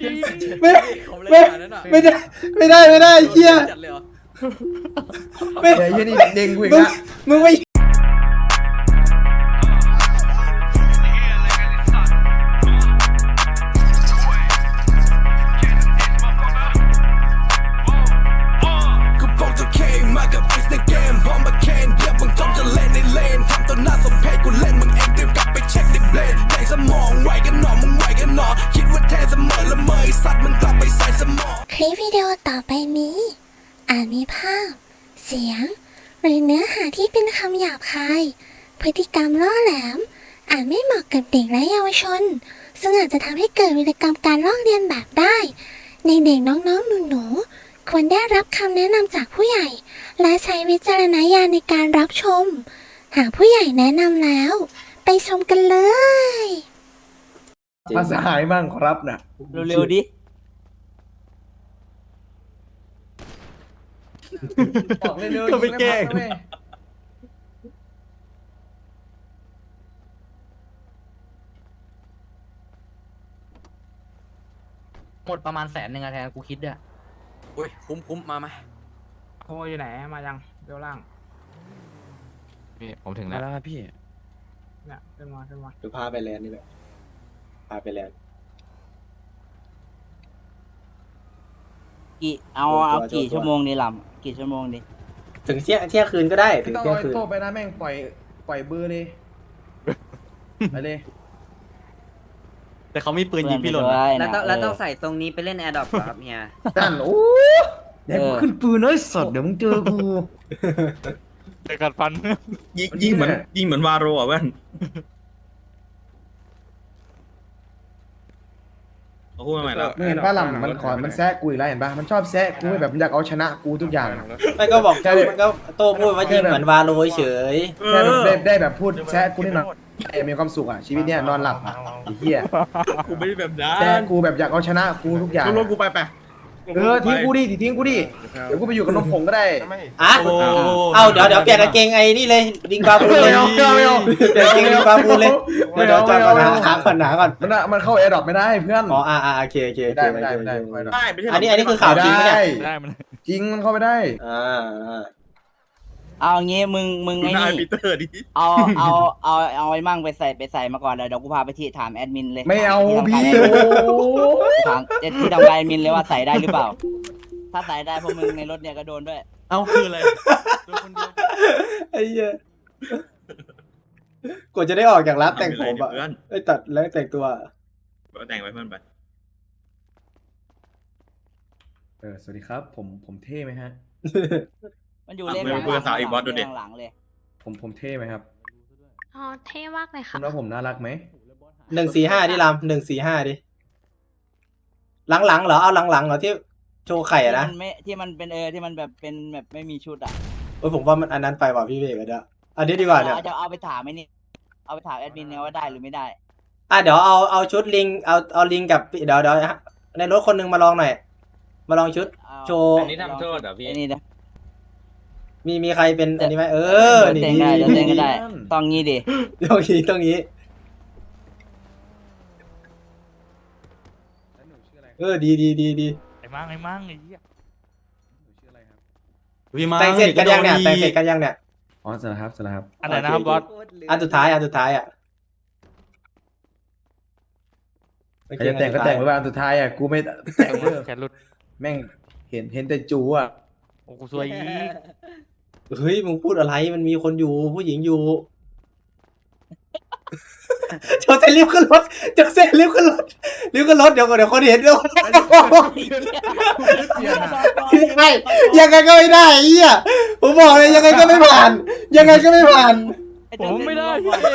จริงไม่ผมเลยไม่ขนาดนั้นอะไม่ได้ไม่ได้ไม่ได้เฮียจัดเลยเหรอ ไม่เดี๋ยวยี่นี่เด้งกูอีกมึงละ มึงไม่ จมีภาพ เสียง หรือเนื้อหาที่เป็นคำหยาบคาย พฤติกรรมล่อแหลม อาจไม่เหมาะกับเด็กและเยาวชน ซึ่งอาจจะทำให้เกิดวิรกรรมการลอกเลียนแบบได้ ในเด็กน้องๆหนูๆควรได้รับคำแนะนำจากผู้ใหญ่ และใช้วิจารณญาณในการรับชม หากผู้ใหญ่แนะนำแล้ว ไปชมกันเลย ภาษาหายมั่งครับน่ะเร็วๆดิ บอกเร็วๆก็ไม่แกล้ง ยิไม่พันะเว้ยหมดประมาณแสนหนึ่งอะแทนกูคิดอะอุ้ยคุ้มคุ้มมาไหมขโมยอยู่ไหนมายังเดี๋ยวล่างพี่ผมถึงมาแล้วแล้วครับพี่เนี่ยขึ้นมาขึ้นมาเดี๋ยวพาไปแลนด์นี่แหละ พาไปแลนด์ กี่เอาตัวเอาตัวกี่ตัวชั่วโมงดีลำ กี่ชั่วโมงดีถึงเที่ยงเที่ยงคืนก็ได้ไม่ถึงต้องเที่ยงเอาคืนโต้ไปนะแม่งปล่อยปล่อยเบอร์เลยไปเลย แต่เขามีปืนยิงพี่หล่นเพื่อนะไปด้วยนะ แล้วต้องแล้วต้องเใส่ตรงนี้ไปเล่นแอร์ดรอปครับเฮีย นั่นโอ้เดี๋ยวกูเออขึ้นปืนเลยสดเดี๋ยวมึงเจอกูเจอกันฟัน ยิงยิงเหมือนยิงเหมือนวาโรอะเว้น เขาพูดมาใหม่แล้วมึงเห็นป้าลำมันขอมันแซะกูอีกแล้วเห็นป่ะมันชอบแซะกูให้แบบมันอยากเอาชนะกูทุกอย่าง ไม่ก็บอกมันก็โต้พูดว่ายิงเหมือนวาโลเฉยแค่แบบได้ได้แบบพูดแซะกูนิดหน่อยมีความสุขอะชีวิตเนี้ยนอนหลับอะไอ้เหี้ยกูไม่ได้แบบนั้แต่นกูแบบอยากเอาชนะกูทุกอย่างรถกูไปไป เออทิ้งกูดิทิ้งกูดิเดี๋ยวกูไปอยู่กับนมผงก็ได้ๆอะโอ้เอาเดี๋ยวเดี๋ยวเปลี่ยนกางเกงไอ้นี่เลยลิงบาบูเลยไม่เอาไม่เอาเปลี่ยนกางเกงลิงบาบูเลยเดี๋ยวเดี๋ยวจอดก่อนหาหาก่อนหาก่อนมันอะมันเข้าแอร์ดรอปไม่ได้เพื่อนอ๋ออ่าอ่าโอเคโอเคไม่ได้ไม่ได้ไม่ได้ไม่ได้ได้ไม่ใช่อันนี้อันนี้คือข่าวจริงปะเนี่ยได้มันจริงมันเข้าไม่ได้อ่าอ่า เอางี้มึงมึงมึไอ้งนายนี่ปีเตอร์ดิเอาเอาเอาเอาไอ้มั่งไปใส่ไปใส่มาก่อนเลยเดี๋ยวกูพาไปที่ถามแอดมินเลยไม่เอาที่พี่ทำการโอ้ถามที่ทำการแอดมินเลยว่าใส่ได้หรือเปล่า ถ้าใส่ได้พวกมึงในรถเนี่ยก็โดนด้วย เอ้าคืออะไรโดนคนเดียวไอ้เหี้ยกว่าจะได้ออกจากร้านแต่งผมอะเพื่อนไอ้ตัดแล้วแต่งตัวแต่งไปเพื่อนไปเออสวัสดีครับ ผมผมเท่ไหมฮะ มันอยู่เลขหลังเพื่อนสาวอีกบอสดูดิ หลังๆเลย ผมผมเท่ไหมครับอ๋อเท่มากเลยคุค่ะ ณว่าผมน่ารักไหมหนึ่งสี่ห้าดิลำหนึ่งสี่ห้าดิ หลังๆเหรอ เอาหลังๆเหรอที่โชว์ไข่อะที่นะมันไม่ที่มันเป็นเออที่มันแบบเป็นแบบไม่มีชุดอะเออผมว่ามันอันนั้นไปว่ะพี่เบกอะเนี่ยอันนี้ดีกว่าเนี่ยเอาจะเอาไปถามไอ้นี่เอาไปถามแอดมินเนี่ยว่าได้หรือไม่ได้ อะเดี๋ยวเอาเอาชุดลิงเอาเอาลิงกับเดี๋ยวเดี๋ยวฮะในรถคนหนึงมาลองหน่อย มาลองชุด เอาโชว์ อันนี้ทำโทษเหรอพี่ ไอ้นี่นะ มีมีใครเป็นอันนี้ไหมเออเดี๋ยวนี่เต้นดีได้เดี๋ยวเต้นก็ได้นั่นต้องงี้ดิต้องนี้ต้องนี้แล้วหนูชื่ออะไรครับเออดีดีดีดีไอ้มั่งไอ้มั่งไอ้เหี้ยหนูชื่ออะไรครับพี่มาแต่งเสร็จกันยังเนี่ยแต่งเสร็จกันยังเนี่ยอ๋อเสร็จแล้วครับเสร็จแล้วครับอันไหนนะครับบอสอันสุดท้ายอันสุดท้ายอะใครจะแต่งก็แต่งไว้บ้างสุดท้ายอะกูไม่แต่งเพื่อแขนหลุดแม่งเห็นเห็นแต่จูอะโอ้กูซวยอีก เฮ้ยมึงพูดอะไรมันมีคนอยู่ผู้หญิงอยู่ โจเซรีบขึ้นรถโจเซรีบขึ้นรถรีบขึ้นรถเดี๋ยวก่อนเดี๋ยวคนเห็นเดี๋ยวไม่ยังไงก็ไม่ได้ไอ้เหี้ยผมบอกเลยยังไงก็ไม่ผ่าน ยังไงก็ไม่ผ่านผมไม่ได้พี่พี่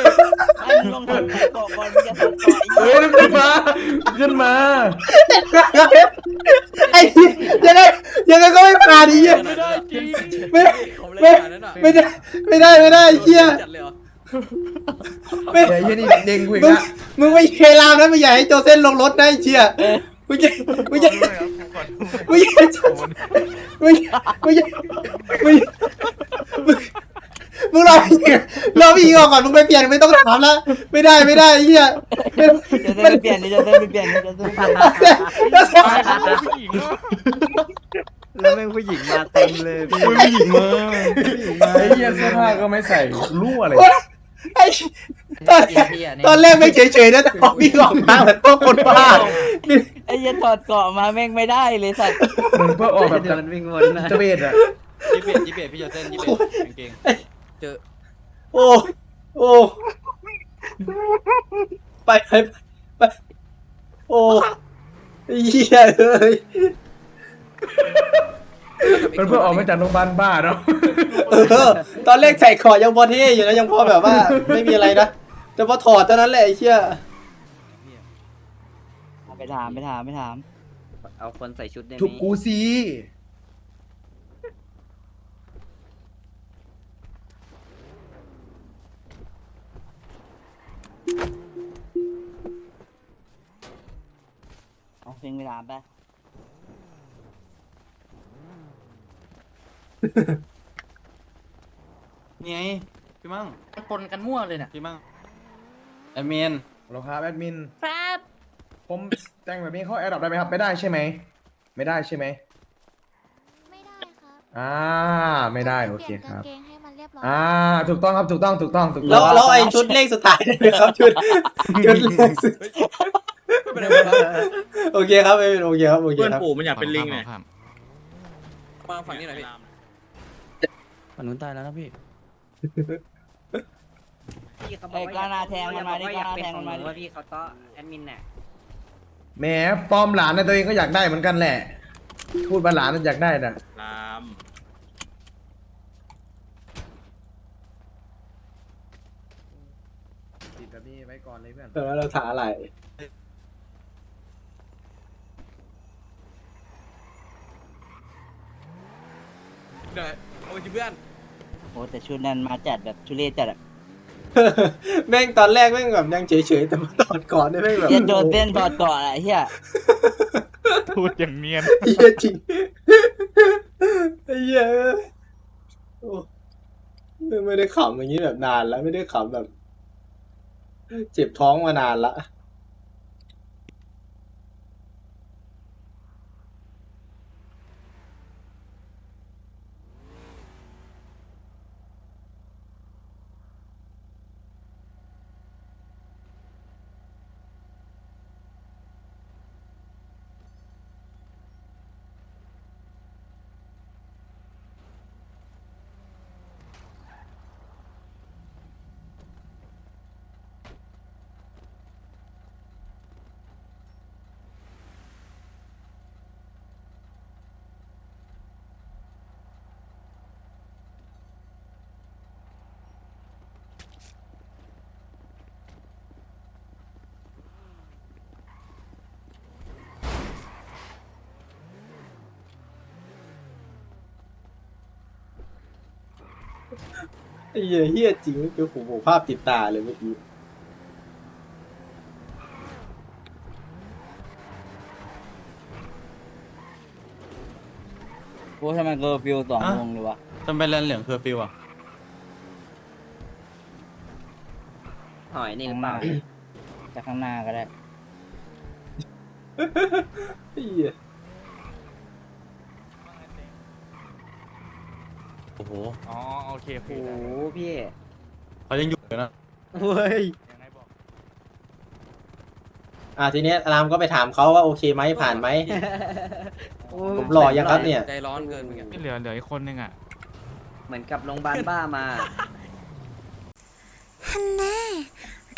ไอ้มึงลงทุนก่อนก่อนมึงจะตัดต่อเฮ้ยขึ้นมาขึ้นมาไอ้เหี้ยยังไง ยังไงก็ไม่ผ่านไอ้เหี้ย ไม่ได้จริงไม่ผมเลยไม่ขนาดนั้นอะไม่ได้ไม่ได้ไม่ได้ไอ้เหี้ยจัดเลยเหรอไม่เดี๋ยวยี่นี่เด้งกูอีกมึงละมึงไม่เคลามนะไม่อยากให้โจเซนลงรถนะไอ้เชี่ยมึงจะมึงจะมึงจะมึงมึงมึงมึงมึงรอพี่รอพี่ยิงออกก่อนมึงไปเปลี่ยนไม่ต้องถามแล้วไม่ได้ไม่ได้ไอ้เหี้ยไม่จะเต้นไปเปลี่ยนดิจะเต้นไปเปลี่ยนดิจะเต้นไปเปลี่ยน ผู้หญิง แล้วแม่งผู้หญิงมาเต็มเลยพี่ผู้หญิงมาไอ้เหี้ยเสื้อผ้าก็ไม่ใส่รั่วเลยไอ้ตอนตอนแรกไม่เฉยๆนะแต่พอพี่ออกมาเหมือนพวกคนบ้านี่ไอ้เหี้ยันถอดเกาะมาแม่งไม่ได้เลยสัตว์เหมือนเพื่อออกแบบเดิจากนวิ่งวนนะเจเวตอะยี่สิบเอ็ดยี่สิบเอ็ดพี่จะเต้นยี่สิบเอ็ดกางเกงโอ้โอ้ไปไปไปโอ้ไอ้เหี้ยเอ้ย มันเพื่อออกมาจากโรงพยาบาลบ้าเนาะเออ ตอนแรกใส่คอยังพอเท่อยู่นะยังพอแบบว่า ไม่มีอะไรนะแต่พอถอดเท่านั้นแหละไอ้เชี่ยไปถามไปถามไปถาม เอาคนใส่ชุดได้ไหถูกมกูซีเอาเพลงไปถามไป นี่ไงพี่มั่งปนกันมั่วเลยเนี่ยพี่มั่งแอดมินโลครับแอดมิน ครับ ผมแต่งแบบนี้เขาแอดดับได้ไหมครับ ไม่ได้ใช่ไหม ไม่ได้ใช่ไหม ไม่ได้ครับอ่า ไม่ได้โอเคครับ เปลี่ยนกางเกงให้มันเรียบร้อยอ่า ถูกต้องครับ ถูกต้อง ถูกต้อง ถูกแล้ต้วองแล้วไอ้ชุดเลขสุดท้ายได้ไหมครับชุดชุดเลขสุดโอเคครับไม่เป็นโอเคครับโอเคเพื่อนครับปู่มันอยากเป็นลิงไงมาฝั่งนี้หน่อยพี่ ฝั่งนู้นตายแล้วนะพี่พี่เขาบอกไอ้ว่กล้าหน้าแทงมันมาดิบอกกว่าล้าอหยาน้ากแทเป็นงขมัอนงหมาดินูว่าพี่เขาต้อแอดมินน่ะแหมฟอร์มหลานในตัวเองก็อยากได้เหมือนกันแหละ พูดว่าหลานน่ะอยากได้น่ะลามติดแบบนี้ไว้ก่อนเลยเพื่อนแต่ว่าเราถาอะไร เดี๋ยว เอาไปกินเพื่อนโอ้แต่ชุดนั้นมาจัดแบบชุเรศจัดอะแม่งตอนแรกแม่งแบบยังเฉยๆแต่มาตอนก่อนเนี่ยแม่งแบบเหี้ยันโดนเต้นถอดเกาะอะไอ้เหี้ยพูดอย่างเนียนเหี้ยจริงไอ้เหี้ยโอ้ไม่ได้ขำอย่างนี้แบบนานแล้วไม่ได้ขำแบบ เจ็บท้องมานานละ ไอ้เหี้ยเหี้ยจริงคือผมผมภาพติดตาเลยเมื่อกี้โอ้ทำไมเกอร์ฟิวสองวงเลยวะทำไมแลนเหลืองเคอร์ฟิวอะหอยนี่หรือเปล่าจากข้างหน้าก็ได้ ไอ้เหี้ย โอ้โหอ๋อโอเคโอ้โอ้โหพี่เขายังอยู่เลยนะเฮ้ยยังไงบอกอะทีเนี้ยอารามก็ไปถามเขาว่าโอเคไหมผ่านไหม ผมหล่อยังครับเนี่ย ใจร้อนเกินเหมือนกันที่เหลือเหลืออีกคนนึงอะ เหมือนกับโรงพยาบาลบ้ามา ฮันน่า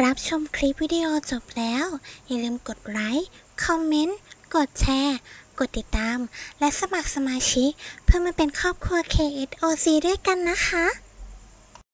รับชมคลิปวิดีโอจบแล้ว อย่าลืมกดไลค์ คอมเมนต์ กดแชร์ กดติดตาม และสมัครสมาชิก เพื่อมาเป็นครอบครัว KSOC ด้วยกันนะคะ